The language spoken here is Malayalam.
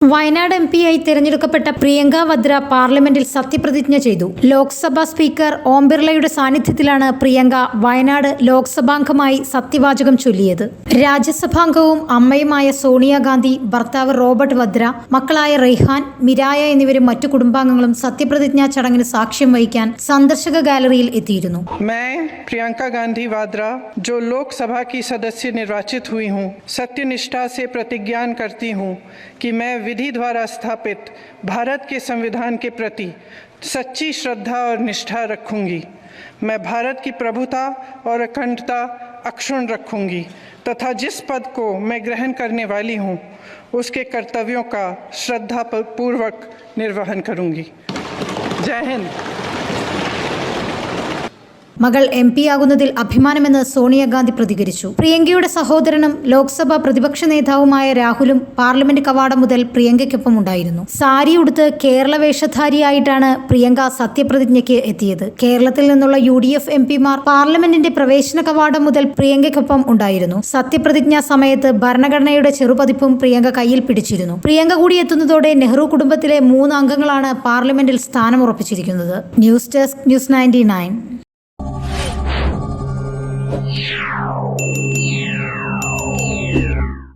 വയനാട് എം ആയി തിരഞ്ഞെടുക്കപ്പെട്ട പ്രിയങ്ക വദ്ര പാർലമെന്റിൽ സത്യപ്രതിജ്ഞ ചെയ്തു. ലോക്സഭാ സ്പീക്കർ ഓം ബിർളയുടെ സാന്നിധ്യത്തിലാണ് പ്രിയങ്ക വയനാട് ലോക്സഭാംഗമായി സത്യവാചകം ചൊല്ലിയത്. രാജ്യസഭാംഗവും അമ്മയുമായ സോണിയാഗാന്ധി ഭർത്താവ് റോബർട്ട് വദ്ര മക്കളായ റെയ്ഹാൻ മിരായ എന്നിവരും മറ്റു കുടുംബാംഗങ്ങളും സത്യപ്രതിജ്ഞാ ചടങ്ങിന് സാക്ഷ്യം വഹിക്കാൻ സന്ദർശക ഗാലറിയിൽ എത്തിയിരുന്നു. പ്രിയങ്ക ഗാന്ധി വാദ്ര ജോ ലോക്സഭാ സദസ്യ നിർവാചിത് ഹുയി ഹൂ സേ പ്രതിജ്ഞാൻ കർത്തി ഹൂ കി विधि द्वारा स्थापित भारत के संविधान के प्रति सच्ची श्रद्धा और निष्ठा रखूँगी। मैं भारत की प्रभुता और अखंडता अक्षुण रखूँगी तथा जिस पद को मैं ग्रहण करने वाली हूँ, उसके कर्तव्यों का श्रद्धा पूर्वक निर्वहन करूँगी। जय हिंद। മകൾ എം പി ആകുന്നതിൽ അഭിമാനമെന്ന് സോണിയാഗാന്ധി പ്രതികരിച്ചു. പ്രിയങ്കയുടെ സഹോദരനും ലോക്സഭാ പ്രതിപക്ഷ നേതാവുമായ രാഹുലും പാർലമെന്റ് കവാടം മുതൽ പ്രിയങ്കയ്ക്കൊപ്പം ഉണ്ടായിരുന്നു. സാരി ഉടുത്ത് കേരള വേഷധാരിയായിട്ടാണ് പ്രിയങ്ക സത്യപ്രതിജ്ഞയ്ക്ക് എത്തിയത്. കേരളത്തിൽ നിന്നുള്ള യു ഡി എഫ് എം പിമാർ പാർലമെന്റിന്റെ പ്രവേശന കവാടം മുതൽ പ്രിയങ്കയ്ക്കൊപ്പം ഉണ്ടായിരുന്നു. സത്യപ്രതിജ്ഞാ സമയത്ത് ഭരണഘടനയുടെ ചെറുപതിപ്പും പ്രിയങ്ക കയ്യിൽ പിടിച്ചിരുന്നു. പ്രിയങ്ക കൂടി എത്തുന്നതോടെ നെഹ്റു കുടുംബത്തിലെ മൂന്ന് അംഗങ്ങളാണ് പാർലമെന്റിൽ സ്ഥാനമുറപ്പിച്ചിരിക്കുന്നത്. News desk news ninety Yeah.